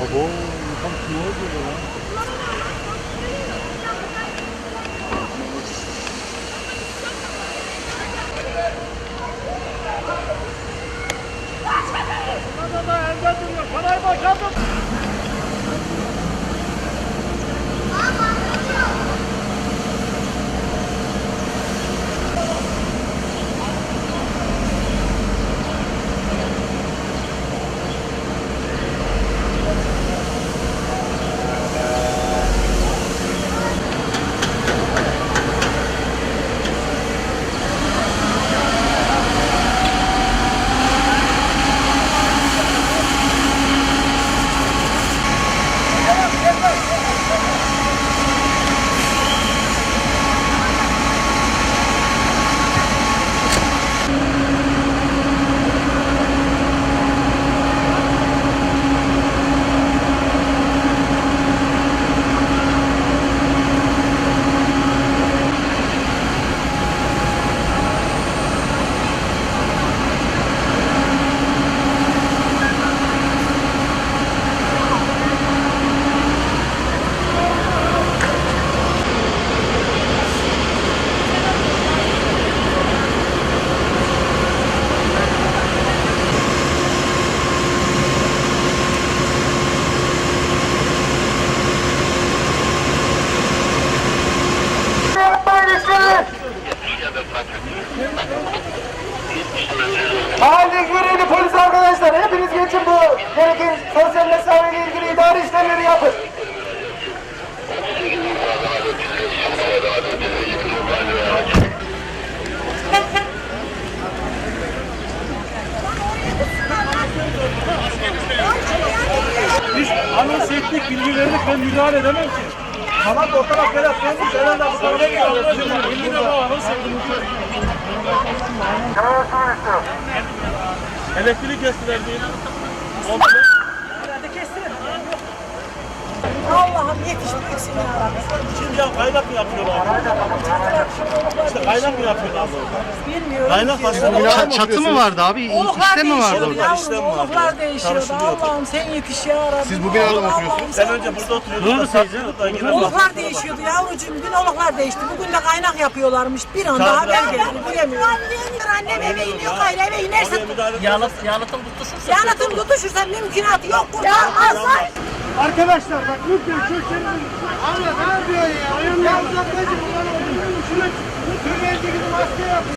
어머, 참 귀여워, 지금. Gereken sosyal mesafeyle ilgili idari işlemleri yapın. Biz anons ettik, bilgi verdik, ben müdahale edemem ki. Tamam fotoğraf falan koymuş. Herhalde bu tarafa geliyor. Bilgi de bu ettim. Elektrik gösterdiğim 15 yetiştirmek için Şimdi ya kaynak mı yapıyorlar? İşte kaynak mı yapıyorlar? Bilmiyorum. Kaynak aslında. Ç- Çatı, mı vardı abi? İşte mi vardı orada? İşlem Yavrum vardı. oluklar değişiyordu. Allah'ım sen yetiş ya Rabbim. Siz bu binada mı oturuyorsunuz? Sen önce burada oturuyordun. Doğru seyirci. Oluklar değişiyordu yavrucuğum. Dün oluklar değişti. Bugün de kaynak yapıyorlarmış. Bir anda haber geldi. Bilemiyorum. Annem eve iniyor gayrı eve inerse Yağlatın tutuşursa. yanıtım tutuşursa mümkünatı yok. Kurtarmazlar. Arkadaşlar bak lütfen şu şeridin. Abla ne yapıyorsun ya? Ayağımda uzaklaşın. Şuna tüm elindeki maskeyi yapın.